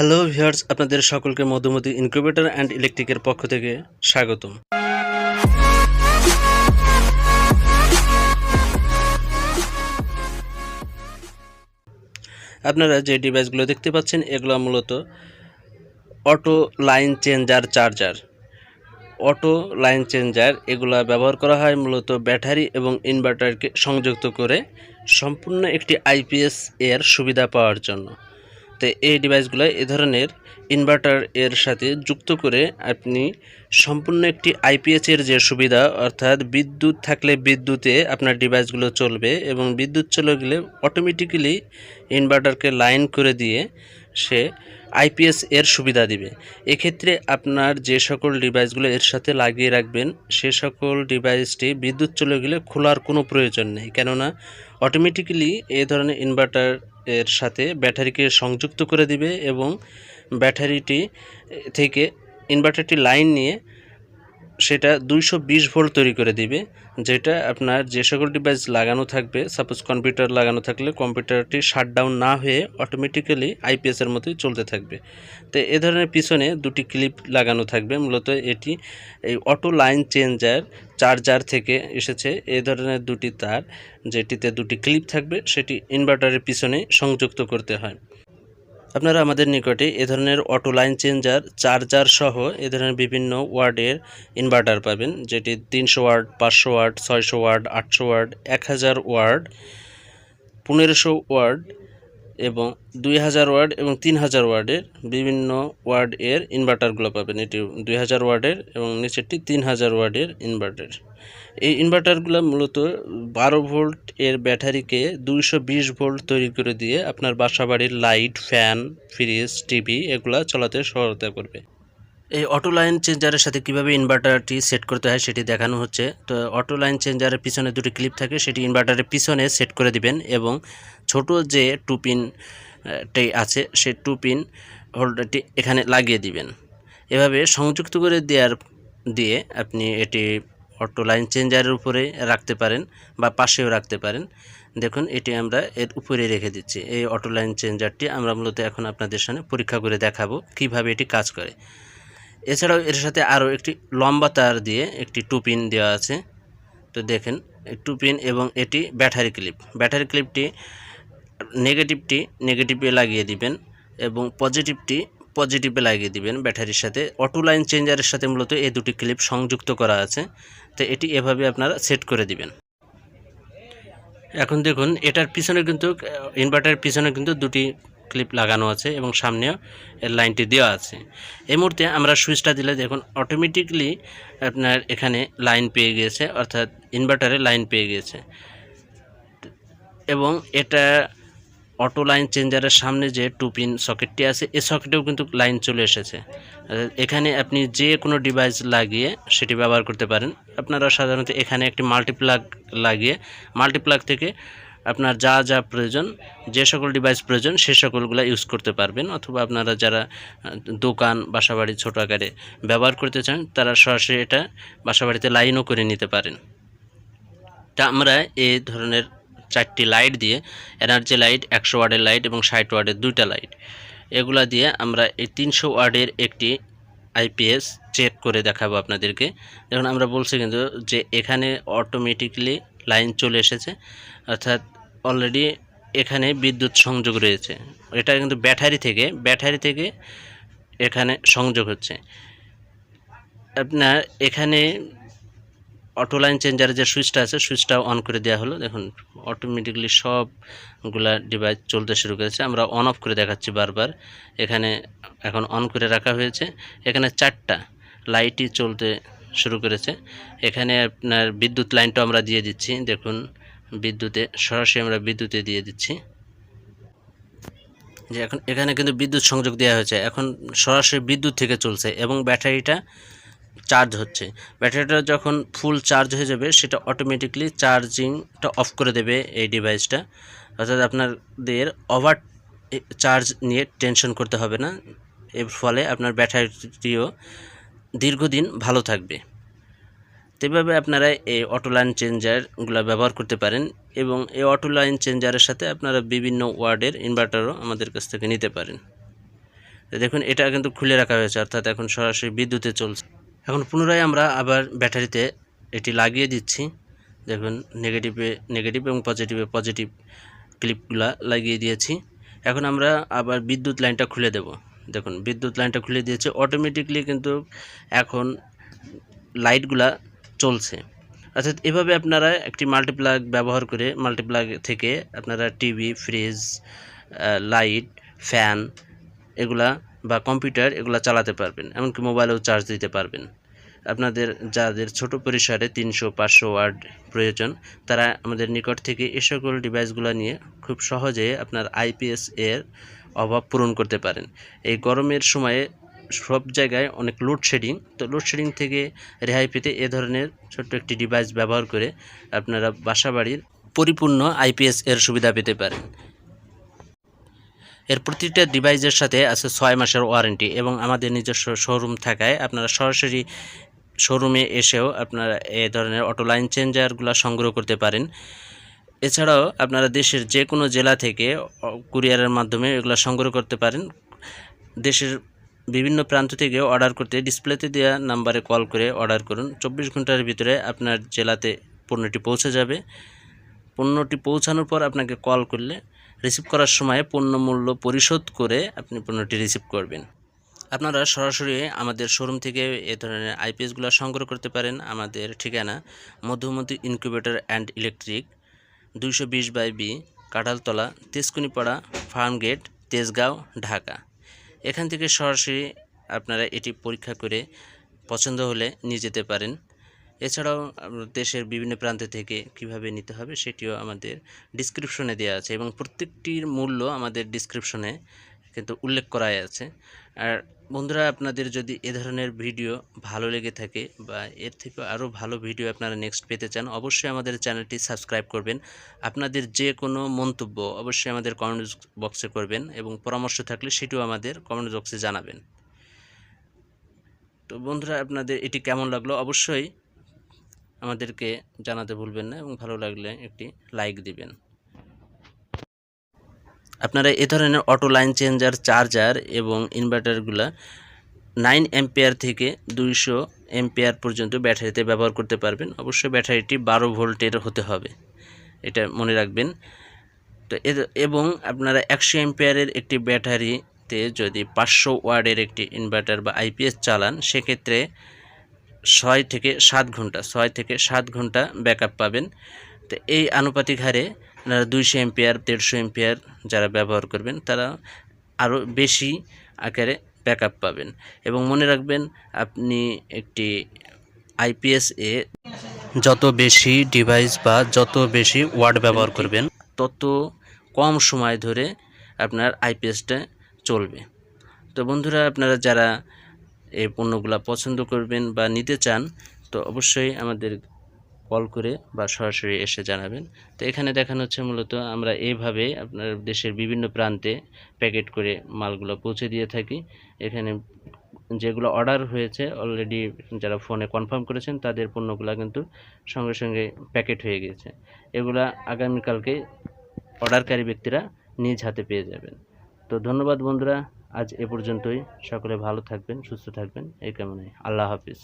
Hello viewers আপনাদের সকলকে Madhumati incubator and ইলেকট্রিকের পক্ষ থেকে স্বাগতম। আপনারা যে ডিভাইসগুলো দেখতে পাচ্ছেন, এগুলো মূলত auto line changer charger auto line changer এগুলা ব্যবহার করা হয় মূলত ব্যাটারি এবং ইনভার্টারকে সংযুক্ত করে সম্পূর্ণ একটি আইপিএস এর সুবিধা পাওয়ার জন্য। তো এই ডিভাইসগুলো এ ধরনের ইনভার্টার এর সাথে যুক্ত করে আপনি সম্পূর্ণ একটি আইপিএস এর যে সুবিধা, অর্থাৎ বিদ্যুৎ থাকলে বিদ্যুতে আপনার ডিভাইসগুলো চলবে এবং বিদ্যুৎ চলে গেলে অটোমেটিক্যালি ইনভার্টারকে লাইন করে দিয়ে সে আইপিএস এর সুবিধা দিবে। এক্ষেত্রে আপনার যে সকল ডিভাইসগুলো এর সাথে লাগিয়ে রাখবেন, সে সকল ডিভাইসটি বিদ্যুৎ চলে গেলে খোলার কোনো প্রয়োজন নেই। কেননা অটোমেটিক্যালি এই ধরনের ইনভার্টার এর সাথে ব্যাটারিকে সংযুক্ত করে দিবে এবং ব্যাটারিটি থেকে ইনভার্টারটি লাইন নিয়ে সেটা দুইশো বিশ ভোল্ট তৈরি করে দিবে, যেটা আপনার যে সকল ডিভাইস লাগানো থাকবে সাপোজ কম্পিউটার লাগানো থাকলে কম্পিউটারটি শাটডাউন না হয়ে অটোমেটিক্যালি আইপিএসের মতোই চলতে থাকবে। তো এ ধরনের পিছনে দুটি ক্লিপ লাগানো থাকবে, মূলত এটি এই অটো লাইন চেঞ্জার চার্জার থেকে এসেছে এ ধরনের দুটি তার, যেটিতে দুটি ক্লিপ থাকবে, সেটি ইনভার্টারের পিছনে সংযুক্ত করতে হয়। আপনারা আমাদের নিকটে এ ধরনের অটো লাইন চেঞ্জার চার্জার সহ এ ধরনের বিভিন্ন ওয়ার্ডের ইনভার্টার পাবেন, যেটি তিনশো ওয়ার্ড, পাঁচশো ওয়ার্ড, ছয়শো ওয়ার্ড, আটশো ওয়ার্ড, এক হাজার ওয়ার্ড, পনেরোশো ওয়ার্ড এবং দুই হাজার ওয়ার্ড এবং তিন হাজার ওয়ার্ডের বিভিন্ন ওয়ার্ড এর ইনভার্টারগুলো পাবেন। এটি দুই হাজার ওয়ার্ডের এবং নিচেরটি তিন হাজার ওয়ার্ডের ইনভার্টার এই ইনভার্টারগুলো মূলত বারো ভোল্ট এর ব্যাটারিকে দুইশো বিশ ভোল্ট তৈরি করে দিয়ে আপনার বাসাবাড়ির লাইট, ফ্যান, ফ্রিজ, টিভি এগুলা চলাতে সহায়তা করবে। এই অটো লাইন চেঞ্জারের সাথে কীভাবে ইনভার্টারটি সেট করতে হয় সেটি দেখানো হচ্ছে। তো অটো লাইন চেঞ্জারের পিছনে দুটি ক্লিপ থাকে, সেটি ইনভার্টারের পিছনে সেট করে দিবেন এবং ছোট যে টু পিন টি আছে, সেই টু পিন হোল্ডারটি এখানে লাগিয়ে দিবেন। এভাবে সংযুক্ত করে দেওয়ার, দিয়ে আপনি এটি অটো লাইন চেঞ্জারের উপরে রাখতে পারেন বা পাশেও রাখতে পারেন। দেখুন, এটি আমরা এর উপরে রেখে দিচ্ছি। এই অটো লাইন চেঞ্জারটি আমরা মূলত এখন আপনাদের সামনে পরীক্ষা করে দেখাবো কীভাবে এটি কাজ করে। এছাড়াও এর সাথে আরও একটি লম্বা তার দিয়ে একটি টুপিন দেওয়া আছে। তো দেখেন টুপিন এবং এটি ব্যাটারি ক্লিপ। ব্যাটারি ক্লিপটি নেগেটিভটি নেগেটিভে লাগিয়ে দিবেন এবং পজিটিভটি পজিটিভে লাগিয়ে দিবেন ব্যাটারির সাথে। অটো লাইন চেঞ্জারের সাথে মূলত এই দুটি ক্লিপ সংযুক্ত করা আছে। তো এটি এভাবে আপনারা সেট করে দিবেন। এখন দেখুন, এটার পিছনে কিন্তু ইনভার্টারের পিছনে কিন্তু দুটি ক্লিপ লাগানো আছে এবং সামনেও এর লাইনটি দেওয়া আছে। এই মুহূর্তে আমরা সুইচটা দিলে দেখুন অটোমেটিকলি আপনার এখানে লাইন পেয়ে গিয়েছে, অর্থাৎ ইনভার্টারে লাইন পেয়ে গিয়েছে। এবং এটা অটো লাইন চেঞ্জারের সামনে যে টু পিন সকেটটি আছে, এই সকেটেও কিন্তু লাইন চলে এসেছে। এখানে আপনি যে কোনো ডিভাইস লাগিয়ে সেটি ব্যবহার করতে পারেন। আপনারা সাধারণত এখানে একটি মাল্টিপ্লাগ লাগিয়ে মাল্টিপ্লাগ থেকে আপনার যা যা প্রয়োজন, যে সকল ডিভাইস প্রয়োজন, সে সকলগুলো ইউজ করতে পারবেন। অথবা আপনারা যারা দোকান, বাসাবাড়ি ছোটো আকারে ব্যবহার করতে চান, তারা সরাসরি এটা বাসাবাড়িতে লাইনও করে নিতে পারেন। তা আমরা এই ধরনের চারটি লাইট দিয়ে, এনার্জি লাইট, একশো ওয়ার্ডের লাইট এবং ষাট ওয়ার্ডের দুইটা লাইট। এগুলা দিয়ে আমরা এই তিনশো ওয়ার্ডের একটি আইপিএস চেক করে দেখাবো আপনাদেরকে। দেখুন, আমরা বলছি কিন্তু যে এখানে অটোমেটিকলি লাইন চলে এসেছে, অর্থাৎ অলরেডি এখানে বিদ্যুৎ সংযোগ রয়েছে। এটা কিন্তু ব্যাটারি থেকে ব্যাটারি থেকে এখানে সংযোগ হচ্ছে। আপনার এখানে অটো লাইন চেঞ্জারের যে সুইচটা আছে সুইচটাও অন করে দেওয়া হলো। দেখুন অটোমেটিকলি সবগুলা ডিভাইস চলতে শুরু করেছে। আমরা অন অফ করে দেখাচ্ছি বারবার। এখানে এখন অন করে রাখা হয়েছে। এখানে চারটা লাইটই চলতে শুরু করেছে। এখানে আপনার বিদ্যুৎ লাইনটা আমরা দিয়ে দিচ্ছি। দেখুন, বিদ্যুতে সরাসরি আমরা বিদ্যুতে দিয়ে দিচ্ছি। যে এখন এখানে কিন্তু বিদ্যুৎ সংযোগ দেওয়া হয়েছে। এখন সরাসরি বিদ্যুৎ থেকে চলছে এবং ব্যাটারিটা চার্জ হচ্ছে। ব্যাটারিটা যখন ফুল চার্জ হয়ে যাবে, সেটা অটোমেটিকলি চার্জিংটা অফ করে দেবে এই ডিভাইসটা অর্থাৎ আপনাদের ওভার চার্জ নিয়ে টেনশন করতে হবে না। এর ফলে আপনার ব্যাটারিটিও দীর্ঘদিন ভালো থাকবে। তো এভাবে আপনারা এই অটো লাইন চেঞ্জারগুলো ব্যবহার করতে পারেন এবং এই অটো লাইন চেঞ্জারের সাথে আপনারা বিভিন্ন ওয়ার্ডের ইনভার্টারও আমাদের কাছ থেকে নিতে পারেন। দেখুন, এটা কিন্তু খুলে রাখা হয়েছে, অর্থাৎ এখন সরাসরি বিদ্যুতে চলছে। এখন পুনরায় আমরা আবার ব্যাটারিতে এটি লাগিয়ে দিচ্ছি। দেখুন নেগেটিভে নেগেটিভ এবং পজিটিভে পজিটিভ ক্লিপগুলা লাগিয়ে দিয়েছি। এখন আমরা আবার বিদ্যুৎ লাইনটা খুলে দেব। দেখুন, বিদ্যুৎ লাইনটা খুলে দিয়েছে। অটোমেটিকলি কিন্তু এখন লাইটগুলা চলছে। অর্থাৎ এভাবে আপনারা একটি মাল্টিপ্লাগ ব্যবহার করে মাল্টিপ্লাগ থেকে আপনারা টিভি ফ্রিজ লাইট ফ্যান এগুলা বা কম্পিউটার এগুলা চালাতে পারবেন। এমনকি মোবাইলেও চার্জ দিতে পারবেন। আপনাদের যাদের ছোট পরিসরে তিনশো, পাঁচশো ওয়ার্ড প্রয়োজন, তারা আমাদের নিকট থেকে এ সকল ডিভাইসগুলো নিয়ে খুব সহজে আপনার আইপিএস এর অভাব পূরণ করতে পারেন। এই গরমের সময়ে সব জায়গায় অনেক লোডশেডিং তো লোডশেডিং থেকে রেহাই পেতে এ ধরনের ছোট্ট একটি ডিভাইস ব্যবহার করে আপনারা বাসাবাড়ির পরিপূর্ণ আইপিএস এর সুবিধা পেতে পারেন। এর প্রতিটা ডিভাইসের সাথে আছে ছয় মাসের ওয়ারেন্টি এবং আমাদের নিজস্ব শোরুম থাকায় আপনারা সরাসরি শোরুমে এসেও আপনারা এ ধরনের অটো লাইন চেঞ্জারগুলো সংগ্রহ করতে পারেন। এছাড়াও আপনারা দেশের যে কোনো জেলা থেকে কুরিয়ারের মাধ্যমে এগুলো সংগ্রহ করতে পারেন। দেশের বিভিন্ন প্রান্ত থেকে অর্ডার করতে ডিসপ্লেতে দেওয়া নাম্বারে কল করে অর্ডার করুন। চব্বিশ ঘণ্টার ভিতরে আপনার জেলাতে পণ্যটি পৌঁছে যাবে। পণ্যটি পৌঁছানোর পর আপনাকে কল করলে রিসিভ করার সময় পণ্য মূল্য পরিশোধ করে আপনি পণ্যটি রিসিভ করবেন। আপনারা সরাসরি আমাদের শোরুম থেকে এ ধরনের আইপিএসগুলো সংগ্রহ করতে পারেন আমাদের ঠিকানা মধুমতি ইনকিউবেটর অ্যান্ড ইলেকট্রিক দুইশো বিশ by B Kathaltala, Tejkunipara farm gate Tejgaon, Dhaka. এখান থেকে সরাসরি আপনারা এটি পরীক্ষা করে পছন্দ হলে নিয়ে যেতে পারেন। এছাড়াও দেশের বিভিন্ন প্রান্ত থেকে কীভাবে নিতে হবে সেটিও আমাদের ডিসক্রিপশনে দেওয়া আছে এবং প্রত্যেকটির মূল্য আমাদের ডিসক্রিপশনে কিন্তু উল্লেখ করাই আছে। আর বন্ধুরা, আপনাদের যদি এ ধরনের ভিডিও ভালো লেগে থাকে বা এর থেকে আরও ভালো ভিডিও আপনারা নেক্সট পেতে চান, অবশ্যই আমাদের চ্যানেলটি সাবস্ক্রাইব করবেন। আপনাদের যে কোনো মন্তব্য অবশ্যই আমাদের কমেন্ট বক্সে করবেন এবং পরামর্শ থাকলে সেটিও আমাদের কমেন্ট বক্সে জানাবেন। তো বন্ধুরা, আপনাদের এটি কেমন লাগল? অবশ্যই আমাদেরকে জানাতে ভুলবেন না এবং ভালো লাগলে একটি লাইক দিবেন। আপনারা এ ধরনের অটো লাইন চেঞ্জার, চার্জার এবং ইনভার্টারগুলো নাইন এম্পিয়ার থেকে দুইশো এম্পিয়ার পর্যন্ত ব্যাটারিতে ব্যবহার করতে পারবেন। অবশ্যই ব্যাটারিটি বারো ভোল্টের হতে হবে। এটা মনে রাখবেন। তো এবং আপনারা একশো এম্পিয়ারের একটি ব্যাটারিতে যদি পাঁচশো ওয়ার্ডের একটি ইনভার্টার বা আইপিএস চালান, সেক্ষেত্রে ছয় থেকে সাত ঘণ্টা, ছয় থেকে সাত ঘণ্টা ব্যাকআপ পাবেন। তো এই আনুপাতিক হারে আপনারা দুইশো এম্পিয়ার দেড়শো এম্পিয়ার যারা ব্যবহার করবেন, তারা আরও বেশি আকারে ব্যাকআপ পাবেন। এবং মনে রাখবেন, আপনি একটি আইপিএস এ যত বেশি ডিভাইস বা যত বেশি ওয়ার্ড ব্যবহার করবেন, তত কম সময় ধরে আপনার আইপিএসটা চলবে। তো বন্ধুরা, আপনারা যারা এই পণ্যগুলো পছন্দ করবেন বা নিতে চান, তো অবশ্যই আমাদের কল করে বা সরাসরি এসে জানাবেন। তো এখানে দেখানো হচ্ছে মূলত আমরা এইভাবে আপনার দেশের বিভিন্ন প্রান্তে প্যাকেট করে মালগুলো পৌঁছে দিয়ে থাকি। এখানে যেগুলো অর্ডার হয়েছে অলরেডি যারা ফোনে কনফার্ম করেছেন, তাদের পণ্যগুলো কিন্তু সঙ্গে সঙ্গে প্যাকেট হয়ে গিয়েছে। এগুলা আগামীকালকে অর্ডারকারী ব্যক্তিরা নিজ হাতে পেয়ে যাবেন। তো ধন্যবাদ বন্ধুরা, আজ এ পর্যন্তই। সকলে ভালো থাকবেন, সুস্থ থাকবেন। এই কামনায় আল্লাহ হাফিজ।